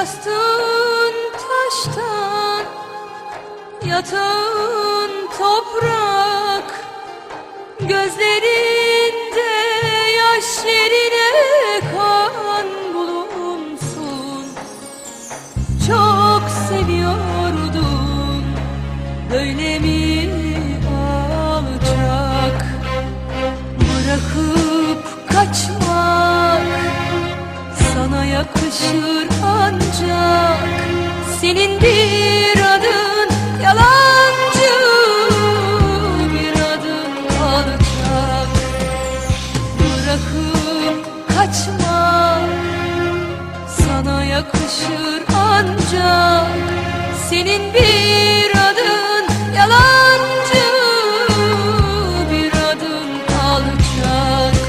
Yastığın taştan Yatağın toprak Gözlerinde yaş yerine kan bulunsun. Çok seviyordun Böyle mi alacak Bırakıp kaçmak Sana yakışır ancak Senin bir adın yalancı Bir adın alçak. Bırakıp kaçmak Sana yakışır ancak Senin bir adın yalancı Bir adın alçak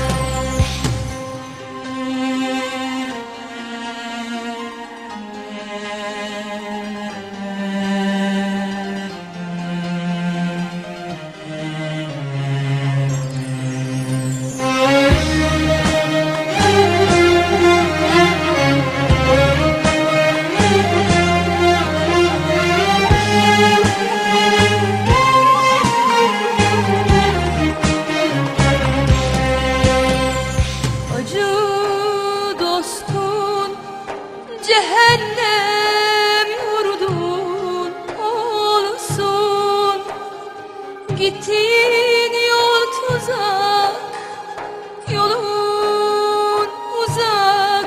cehennem Gittiğin yol tuzak yolun uzak.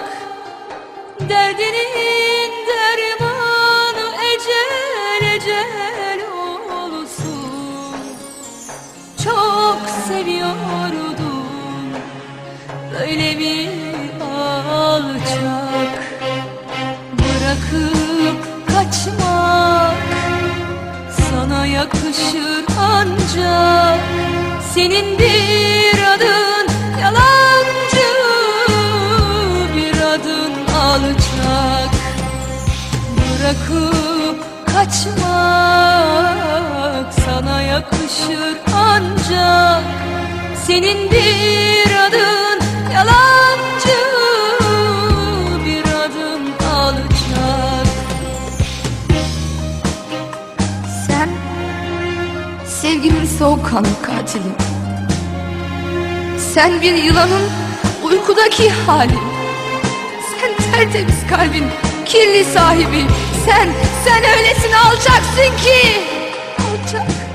Derdinin dermanı ecel ecel olsun. Çok seviyordum Böyle bir alçak. Bırakıp kaçmak Sana yakışır ancak Senin bir adın yalancı Bir adın alçak. Bırakıp kaçmak Sana yakışır ancak Senin bir adın sevgimin soğukkanlı katili. Sen bir yılanın uykudaki hali. Sen tertemiz kalbin kirli sahibi. Sen, sen öylesine alçaksın ki. Alçak.